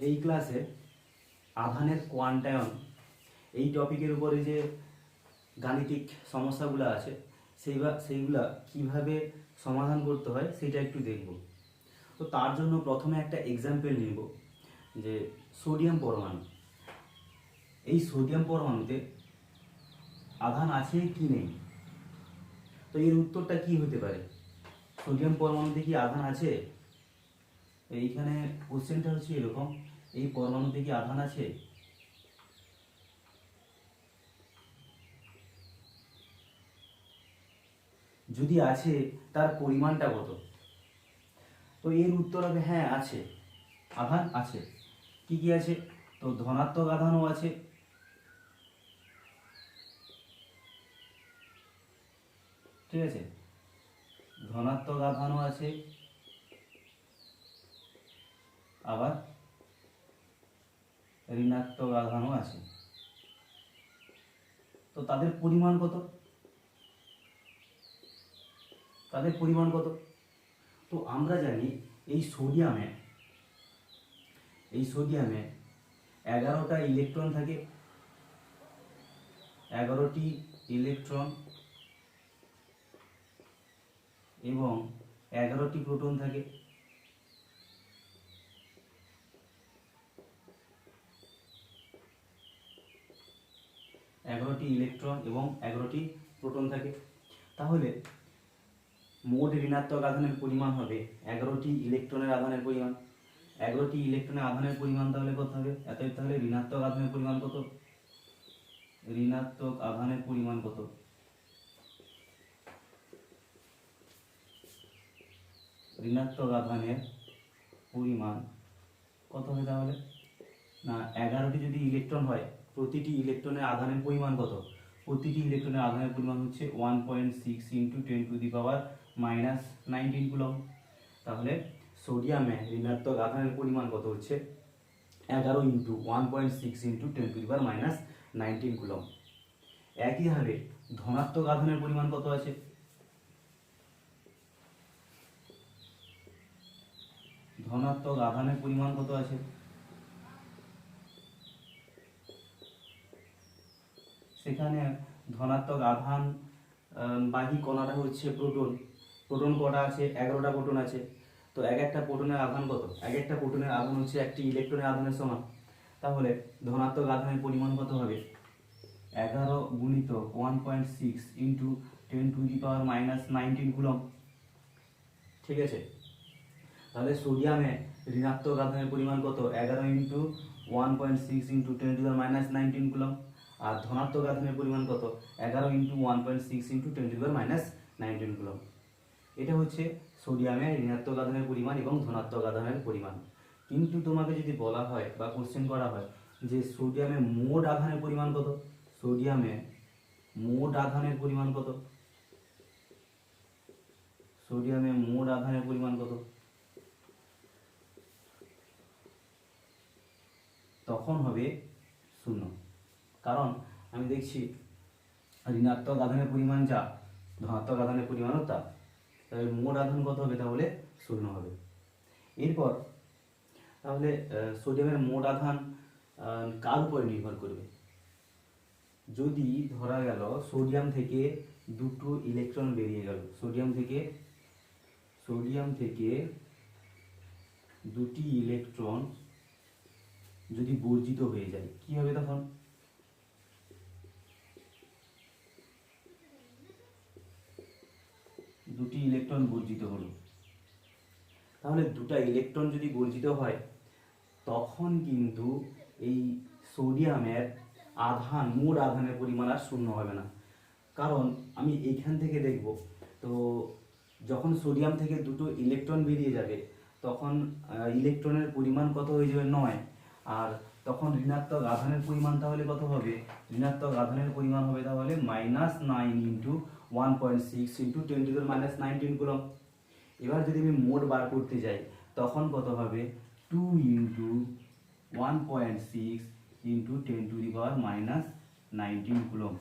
এই ক্লাসে আধানের কোয়ান্টায়ন এই টপিকের উপরে যে গাণিতিক সমস্যাগুলো আছে, সেইবা, সেইগুলা কীভাবে সমাধান করতে হয় সেটা একটু দেখব। তো তার জন্য প্রথমে একটা এক্সাম্পল নিব, যে সোডিয়াম পরমাণু। এই সোডিয়াম পরমাণুতে আধান আছে কি নেই? তো এর উত্তরটা কি হতে পারে? সোডিয়াম পরমাণুতে কি আধান আছে? এইখানে কোশ্চেনটা হচ্ছে এরকম, এই পরমাণুতে কি আধান আছে? যদি আছে, তার পরিমাণটা কত? তো এর উত্তর হবে হ্যাঁ আছে। আধান আছে। কি কি আছে? তো ধনাত্মক আধানও আছে। ঠিক আছে? ধনাত্মক আধানও আছে। আবার ঋণাত্মক আধানও আছে। তো তাদের পরিমাণ কত? তাদের পরিমাণ কত? তো আমরা জানি এই সোডিয়ামে এই সোডিয়ামে এগারোটা ইলেকট্রন থাকে। এগারোটি ইলেকট্রন এবং এগারোটি প্রোটন থাকে। এগারোটি ইলেকট্রন এবং এগারোটি প্রোটন থাকে। তাহলে মোট ঋণাত্মক আধানের পরিমাণ হবে এগারোটি ইলেকট্রনের আধানের পরিমাণ। এগারোটি ইলেকট্রনের আধানের পরিমাণ তাহলে কত হবে? এতই তাহলে ঋণাত্মক আধানের পরিমাণ কত? ঋণাত্মক আধানের পরিমাণ কত? ঋণাত্মক আধানের পরিমাণ কত হবে তাহলে? না, এগারোটি যদি ইলেকট্রন হয় প্রতিটি ইলেকট্রনের আধানের পরিমাণ কত? প্রতিটি ইলেকট্রনের আধানের পরিমাণ হচ্ছে one point six into ten to the power minus nineteen coulomb তাহলে সোডিয়ামে ঋণাত্মক আধানের পরিমাণ কত হচ্ছে? এগারো into one point six into ten to the power minus nineteen coulomb একইভাবে ধনাত্মক আধানের পরিমাণ কত আছে? ধনাত্মক আধানের পরিমাণ কত আছে? সেখানে ধনাত্মক আধান বাহী কণাটা হচ্ছে প্রোটন। প্রোটন কটা আছে? এগারোটা প্রোটন আছে। তো এক একটা প্রোটনের আধান কত? এক একটা প্রোটনের আধান হচ্ছে একটি ইলেকট্রনের আধানের সমান। তাহলে ধনাত্মক আধানের পরিমাণ কত হবে? এগারো গুণিত one point six into ten to the power minus nineteen coulomb ঠিক আছে? তাহলে সোডিয়ামে ঋণাত্মক আধানের পরিমাণ কত? এগারো into one point six into ten to power minus nineteen coulomb আর ধনাত্মক আধানের পরিমাণ কত? এগারো into one point six into ten to minus nineteen coulomb এটা হচ্ছে সোডিয়ামে ঋণাত্মক আধানের পরিমাণ এবং ধনাত্মক আধানের পরিমাণ। কিন্তু তোমাকে যদি বলা হয় বা কোশ্চেন করা হয় যে সোডিয়ামে মোট আধানের পরিমাণ কত? সোডিয়ামে মোট আধানের পরিমাণ কত? সোডিয়ামে মোট আধানের পরিমাণ কত? তখন হবে শূন্য। কারণ আমি দেখছি ঋণাত্মক আধানের পরিমাণ যা, ধনাত্মক আধানের পরিমাণও তা। তাহলে মোট আধান কত হবে তাহলে? শূন্য হবে। এরপর তাহলে সোডিয়ামের মোট আধান কার উপরে নির্ভর করবে? যদি ধরা গেল সোডিয়াম থেকে দুটো ইলেকট্রন বেরিয়ে গেল, সোডিয়াম থেকে সোডিয়াম থেকে দুটি ইলেকট্রন যদি বর্জিত হয়ে যায়, কি হবে তখন? দুটি ইলেকট্রন বর্জিত হলো। তাহলে দুটা ইলেকট্রন যদি বর্জিত হয়, তখন কিন্তু এই সোডিয়ামের আধান, মোট আধানের পরিমাণ আর শূন্য হবে না। কারণ আমি এইখান থেকে দেখব, তো যখন সোডিয়াম থেকে দুটো ইলেকট্রন বেরিয়ে যাবে, তখন ইলেকট্রনের পরিমাণ কত হয়ে যাবে? নয়। আর তখন ঋণাত্মক আধানের পরিমাণ তাহলে কত হবে? ঋণাত্মক আধানের পরিমাণ হবে তাহলে minus nine into one point six into ten to minus nineteen coulomb এবার যদি আমি মোট বার করতে যাই, তখন কত হবে? Two into one point six into ten to the power minus nineteen coulomb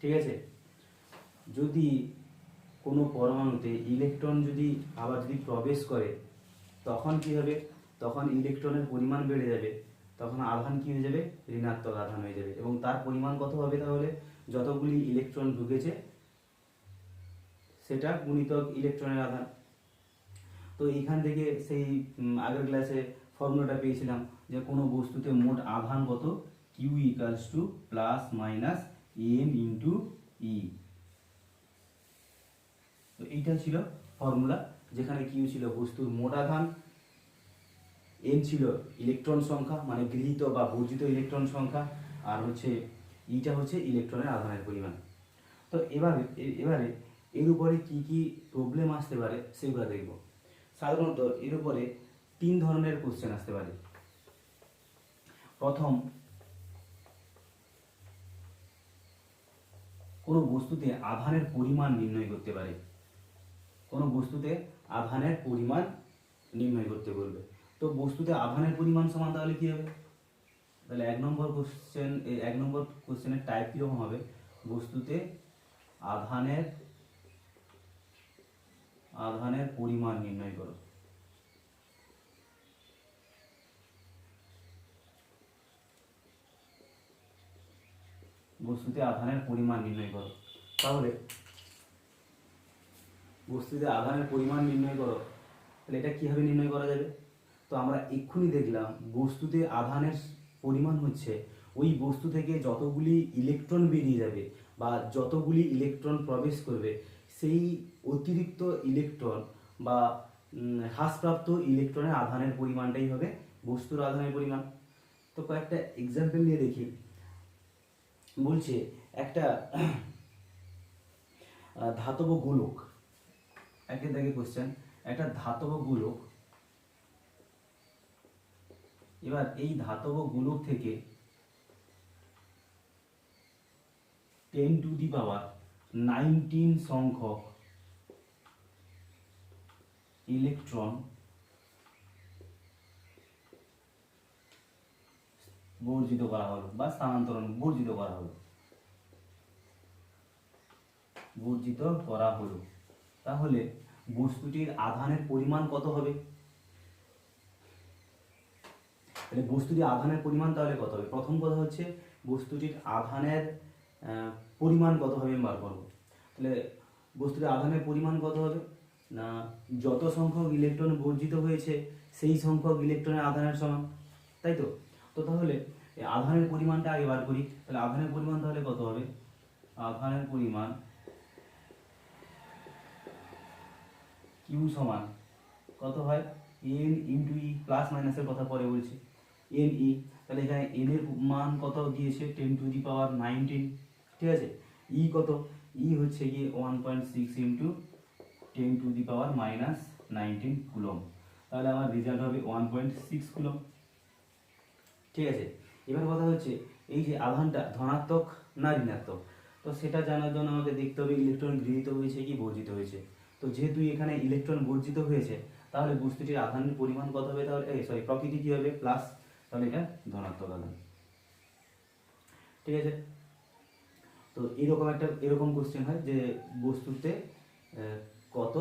ঠিক আছে? যদি কোনো পরমাণুতে ইলেকট্রন যদি আবার যদি প্রবেশ করে, তখন কি হবে? তখন ইলেকট্রনের পরিমাণ বেড়ে যাবে। তখন আধান কি হয়ে যাবে? ঋণাত্মক আধান হয়ে যাবে। এবং তার পরিমাণ কত হবে তাহলে? যতগুলি ইলেকট্রন ঢুকেছে সেটা গুণিতক ইলেকট্রনের আধান। তো এইখান থেকে সেই আগের ক্লাসে ফর্মুলাটা পেয়েছিলাম যে কোনো বস্তুতে মোট আধান কত? Q equals to plus minus M into E তো এইটা ছিল ফর্মুলা যেখানে কিউ ছিল বস্তুর মোট আধান এন ছিল ইলেকট্রন সংখ্যা মানে গৃহীত বা বর্জিত ইলেকট্রন সংখ্যা, আর হচ্ছে ইটা হচ্ছে ইলেকট্রনের আধানের পরিমাণ। তো এবারে এবারে এর উপরে কি কি প্রবলেম আসতে পারে সেগুলো দেখব। সাধারণত এর উপরে তিন ধরনের কোশ্চেন আসতে পারে। প্রথম, কোনো বস্তুতে আধানের পরিমাণ নির্ণয় করতে পারে। কোনো বস্তুতে আধানের পরিমাণ নির্ণয় করতে বলবে। তো বস্তুতে আধানের পরিমাণ সমান তাহলে কি হবে? তাহলে এক নম্বর কোশ্চেন এক নম্বর কোশ্চেনের টাইপ কীরকম হবে? বস্তুতে আধানের আধানের পরিমাণ নির্ণয় করো। বস্তুতে আধানের পরিমাণ নির্ণয় করো। তাহলে বস্তুতে আধানের পরিমাণ নির্ণয় করো, তাহলে এটা কীভাবে নির্ণয় করা যাবে? তো আমরা এক্ষুনি দেখলাম বস্তুতে আধানের পরিমাণ হচ্ছে ওই বস্তু থেকে যতগুলি ইলেকট্রন বেরিয়ে যাবে বা যতগুলি ইলেকট্রন প্রবেশ করবে সেই অতিরিক্ত ইলেকট্রন বা হ্রাসপ্রাপ্ত ইলেকট্রনের আধানের পরিমাণটাই হবে বস্তুর আধানের পরিমাণ। তো কয়েকটা এক্সাম্পল নিয়ে দেখি। বলছে, একটা ধাতব গোলক। একে দেখে কোশ্চেন একটা ধাতব গোলক, এবার এই ধাতব গোলক থেকে ten to the power nineteen সংখ্যক ইলেকট্রন বর্জিত করা হলো বা স্থানান্তরণ বর্জিত করা হলো। বর্জিত করা হলো। তাহলে বস্তুটির আধানের পরিমাণ কত হবে? তাহলে বস্তুটির আধানের পরিমাণ তাহলে কত হবে? প্রথম কথা হচ্ছে বস্তুটির আধানের আহ, পরিমাণ কত হবে আমি বার করব। তাহলে বস্তুটির আধানের পরিমাণ কত হবে না যত সংখ্যক ইলেকট্রন বর্জিত হয়েছে সেই সংখ্যক ইলেকট্রনের আধানের সমান তাই তো? তো তাহলে আধানের পরিমাণটা আগে বার করি। তাহলে আধানের পরিমাণ তাহলে কত হবে? আধানের পরিমাণ কিউ সমান কত হয়? এন ইন্টু ই প্লাস মাইনাসের কথা পরে বলছি। এন ই তাহলে এখানে এন এর মান কত দিয়েছে? Ten to the power nineteen ঠিক আছে? ই কত? ই হচ্ছে গিয়ে one point six into ten to the power minus nineteen coulomb তাহলে আমার রেজাল্ট হবে ওয়ান পয়েন্ট সিক্স কুলম ঠিক আছে? এবার কথা হচ্ছে, এই যে আধানটা ধনাত্মক না ঋণাত্মক? তো সেটা জানার জন্য আমাকে দেখতে হবে ইলেকট্রন গৃহীত হয়েছে কি বর্জিত হয়েছে। তো যেহেতু এখানে ইলেকট্রন বর্জিত হয়েছে, তাহলে বস্তুটির আধানের পরিমাণ কত হবে তাহলে? সরি প্রকৃতি কী হবে? প্লাস তাহলে এটা ধনাত্মক আধান। ঠিক আছে? তো এরকম একটা, এরকম কোশ্চেন হয় যে বস্তুতে কত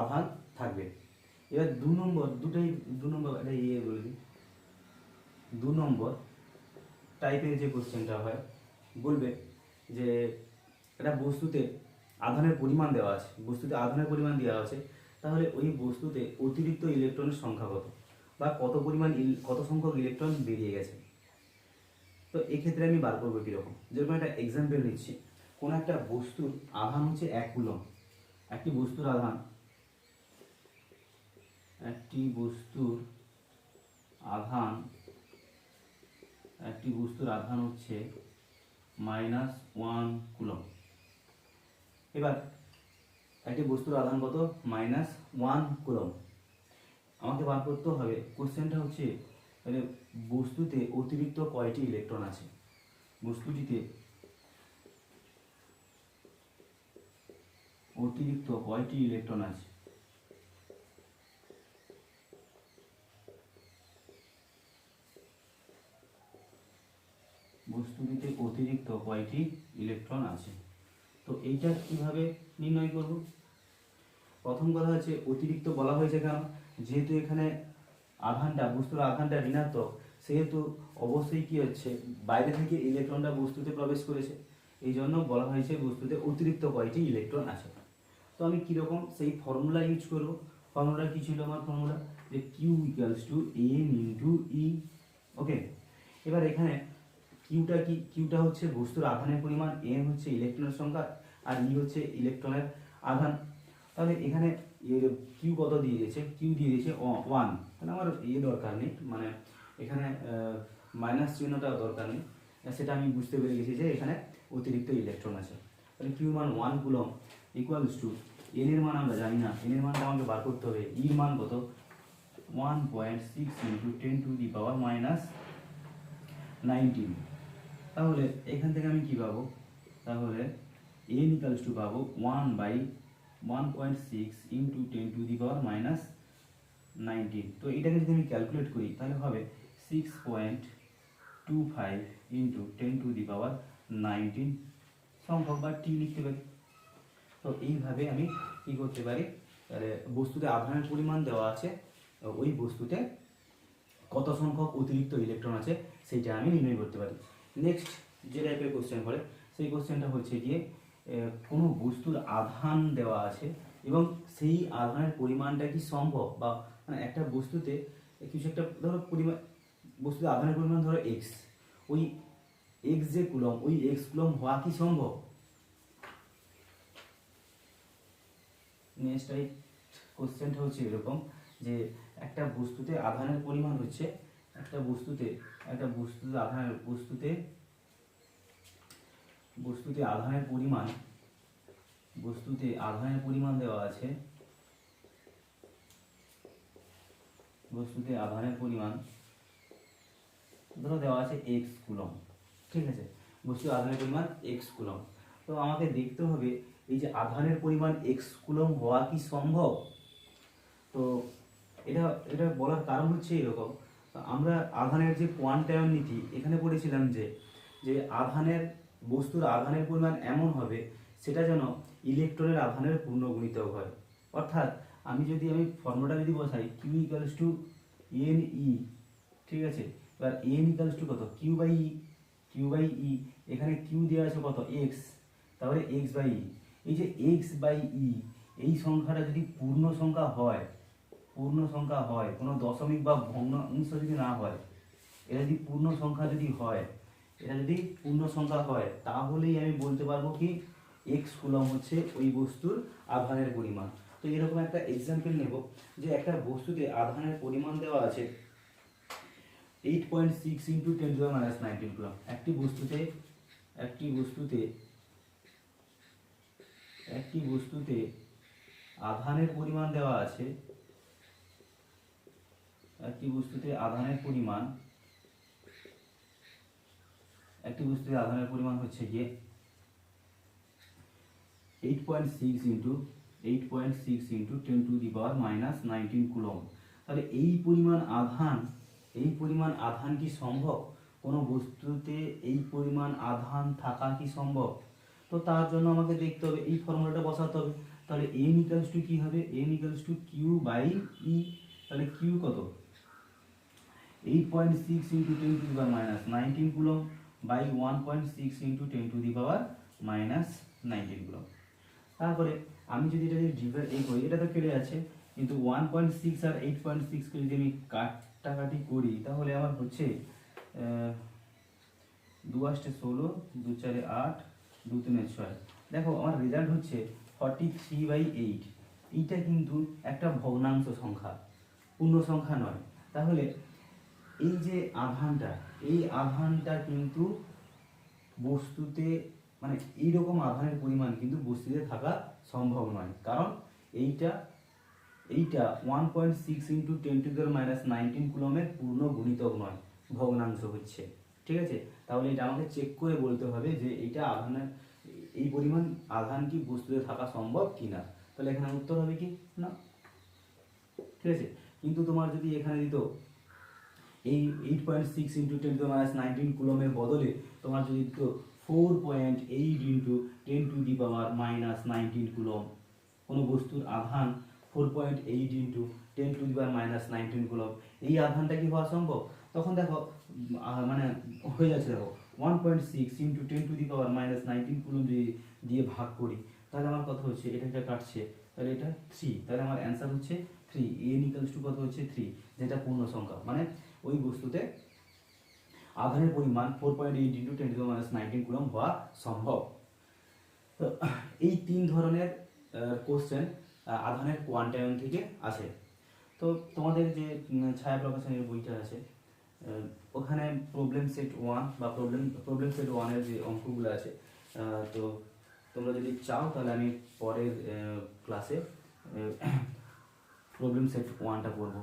আধান থাকবে। এবার দু নম্বর, দুটাই, দু নম্বর এটা ইয়ে বলে দু নম্বর টাইপের যে কোশ্চেনটা হয়, বলবে যে একটা বস্তুতে আধানের পরিমাণ দেওয়া আছে, বস্তুতে আধানের পরিমাণ দেওয়া আছে, তাহলে ওই বস্তুতে অতিরিক্ত ইলেকট্রনের সংখ্যা কত? বা কত পরিমাণ, কত সংখ্যক ইলেকট্রন বেরিয়ে গেছে? তো এক্ষেত্রে আমি বার করব কীরকম? যেরকম একটা এক্সাম্পল নিচ্ছি। কোনো একটা বস্তুর আধান হচ্ছে এক কুলম একটি বস্তুর আধান। একটি বস্তুর আধান, একটি বস্তুর আধান হচ্ছে মাইনাস ওয়ান কুলম এবার, একটি বস্তুর আধান কত? মাইনাস ওয়ান কুলম আমাকে বার করতে হবে। কোশ্চেনটা হচ্ছে তাহলে বস্তুতে অতিরিক্ত কয়টি ইলেকট্রন আছে? বস্তুটিতে অতিরিক্ত কয়টি ইলেকট্রন আছে? বস্তুটিতে অতিরিক্ত কয়টি ইলেকট্রন আছে? তো এইটা কীভাবে নির্ণয় করব? প্রথম কথা হচ্ছে, অতিরিক্ত বলা হয়েছে কেন? যেহেতু এখানে আধানটা বস্তুর আধানটা ঋণাত্মক, সেহেতু অবশ্যই কি হচ্ছে, বাইরে থেকে ইলেকট্রনটা বস্তুতে প্রবেশ করেছে। এই জন্য বলা হয়েছে বস্তুতে অতিরিক্ত কয়টি ইলেকট্রন আছে। তো আমি কীরকম সেই ফর্মুলা ইউজ করব? ফর্মুলা কী ছিল আমার ফর্মুলা? যে Q equals to N into E okay এবার এখানে কিউটা কি কিউটা হচ্ছে বস্তুর আধানের পরিমাণ এন হচ্ছে ইলেকট্রনের সংখ্যা, আর ই হচ্ছে ইলেকট্রনের আধান তাহলে এখানে কিউ কত দিয়ে দিয়েছে? কিউ দিয়ে দিয়েছে ওয়ান তাহলে আমার ইয়ে দরকার নেই। মানে এখানে মাইনাস চিহ্নটা দরকার নেই। সেটা আমি বুঝতে পেরে গেছি যে এখানে অতিরিক্ত ইলেকট্রন আছে। তাহলে কিউ মান one coulomb equals to N এর মান আমরা জানি না। এন এর মানটা আমাকে বার করতে হবে। ইর মান কত? One point six into ten to the power minus nineteen তাহলে এখান থেকে আমি কি পাবো? তাহলে এন ইকালস টু পাবো one by one point six into ten to the power minus nineteen তো এটাকে যদি আমি ক্যালকুলেট করি, তাহলে হবে six point two five into ten to the power nineteen সংখ্যক বা টি লিখতে পারি। তো এইভাবে আমি কি করতে পারি? তাহলে বস্তুতে আধানের পরিমাণ দেওয়া আছে, ওই বস্তুতে কত সংখ্যক অতিরিক্ত ইলেকট্রন আছে, সেইটা আমি নির্ণয় করতে পারি। নেক্সট যে টাইপের কোশ্চেন করে সেই কোশ্চেনটা হচ্ছে গিয়ে কোনো বস্তুর আধান দেওয়া আছে এবং সেই আধানের পরিমাণটা কি সম্ভব? বা মানে একটা বস্তুতে কিছু একটা ধরো পরিমাণ, বস্তুতে আধানের পরিমাণ ধরো এক্স ওই এক্স যে কুলম ওই এক্স কুলম হওয়া কি সম্ভব? নেক্সট টাইপ কোশ্চেনটা হচ্ছে এরকম যে একটা বস্তুতে আধানের পরিমাণ হচ্ছে, একটা বস্তুতে একটা বস্তুতে আধানের বস্তুতে বস্তুতে আধানের পরিমাণ, বস্তুতে আধানের পরিমাণ দেওয়া আছে, বস্তুতে আধানের পরিমাণ, ধরো দেওয়া আছে এক্স কুলম ঠিক আছে? বস্তু আধানের পরিমাণ এক্স কুলম তো আমাকে দেখতে হবে, এই যে আধানের পরিমাণ এক্স কুলম হওয়া কি সম্ভব? তো এটা এটা বলার কারণ হচ্ছে এরকম আমরা আধানের যে কোয়ান্টায়ন নীতি, এখানে পড়েছিলাম যে যে আধানের বস্তুর আধানের পরিমাণ এমন হবে, সেটা যেন ইলেকট্রনের আধানের পূর্ণ গুণিতক হয়। অর্থাৎ আমি যদি আমি ফর্মুলা যদি বসাই Q equals to N E ঠিক আছে? এবার এন ইকালস টু কত? Q by E Q by E এখানে কিউ দেওয়া আছে কত? এক্স তারপরে এক্স বাই ই এই যে এক্স বাই ই এই সংখ্যাটা যদি পূর্ণ সংখ্যা হয়, পূর্ণ সংখ্যা হয়, কোনো দশমিক বা ভগ্নাংশ যদি না হয়, এটা যদি পূর্ণ সংখ্যা যদি হয় এটা যদি পূর্ণ সংখ্যা হয়, তাহলেই আমি বলতে পারব কি এক্স কুলম হচ্ছে ওই বস্তুর আধানের পরিমাণ। তো এরকম একটা এক্সাম্পল নেব যে একটা বস্তুতে আধানের পরিমাণ দেওয়া আছে eight point six into ten to minus nineteen coulomb একটি বস্তুতে একটি বস্তুতে একটি বস্তুতে আধানের পরিমাণ দেওয়া আছে, একটি বস্তুতে আধানের পরিমাণ একটি বস্তুতে আধানের পরিমাণ হচ্ছে গিয়ে eight point six into eight point six into ten to the power minus nineteen coulomb তাহলে এই পরিমাণ আধান, এই পরিমাণ আধান কি সম্ভব? কোনো বস্তুতে এই পরিমাণ আধান থাকা কি সম্ভব? তো তার জন্য আমাকে দেখতে হবে, এই ফর্মুলাটা বসাতে হবে। তাহলে এন ইকালস টু কী হবে? N equals to Q by E তাহলে কিউ কত? Eight point six into ten to minus nineteen coulomb by one point six into ten to the power minus nineteen coulomb তারপরে আমি যদি এটা যদি divide এই করি, এটা তো কেটে যাচ্ছে, কিন্তু ওয়ান পয়েন্ট সিক্স আর এইট পয়েন্ট সিক্সকে যদি আমি কাটাকাটি করি, তাহলে আমার হচ্ছে দু আষ্টে ষোলো, দু চারে আট, দু তিনে ছয়। দেখো, আমার রেজাল্ট হচ্ছে ফর্টি থ্রি বাই এইট এইটা কিন্তু একটা ভগ্নাংশ সংখ্যা, পূর্ণ সংখ্যা নয়। তাহলে এই যে আধানটা এই আধানটা কিন্তু বস্তুতে মানে এইরকম আধানের পরিমাণ কিন্তু বস্তুতে থাকা সম্ভব নয়। কারণ এইটা এইটা one point six into ten to minus nineteen কুলমের পূর্ণ গুণিতক নয়, ভগ্নাংশ হচ্ছে। ঠিক আছে? তাহলে এটা আমাকে চেক করে বলতে হবে যে এইটা আধানের এই পরিমাণ আধান কি বস্তুতে থাকা সম্ভব কি না তাহলে এখানে উত্তর হবে কি? না। ঠিক আছে? কিন্তু তোমার যদি এখানে দিত এই eight point six into ten to minus nineteen কুলমের বদলে তোমার যদি four point eight into ten to the power minus nineteen coulomb, কোনো বস্তুর আধান four point eight into ten to the power minus nineteen coulomb, এই আধানটা কি হওয়া সম্ভব? তখন দেখো মানে হয়ে যাচ্ছে দেখো one point six into ten to the power minus nineteen coulomb যদি দিয়ে ভাগ করি, তাহলে আমার কত হচ্ছে? এটা এটা কাটছে, তাহলে এটা থ্রি তাহলে আমার অ্যান্সার হচ্ছে থ্রি এন ইকালস টু কত হচ্ছে থ্রি যেটা পূর্ণ সংখ্যা মানে ওই বস্তুতে আধানের পরিমাণ four point eight into ten to minus nineteen coulomb হওয়া সম্ভব। তো এই তিন ধরনের কোশ্চেন আধানের কোয়ান্টায়ন থেকে আসে। তো তোমাদের যে ছায়া প্রকাশনের বইটা আছে ওখানে প্রবলেম সেট ওয়ান বা প্রবলেম প্রবলেম সেট ওয়ানের যে অঙ্কগুলো আছে তো তোমরা যদি চাও তাহলে আমি পরের ক্লাসে প্রবলেম সেট ওয়ানটা করব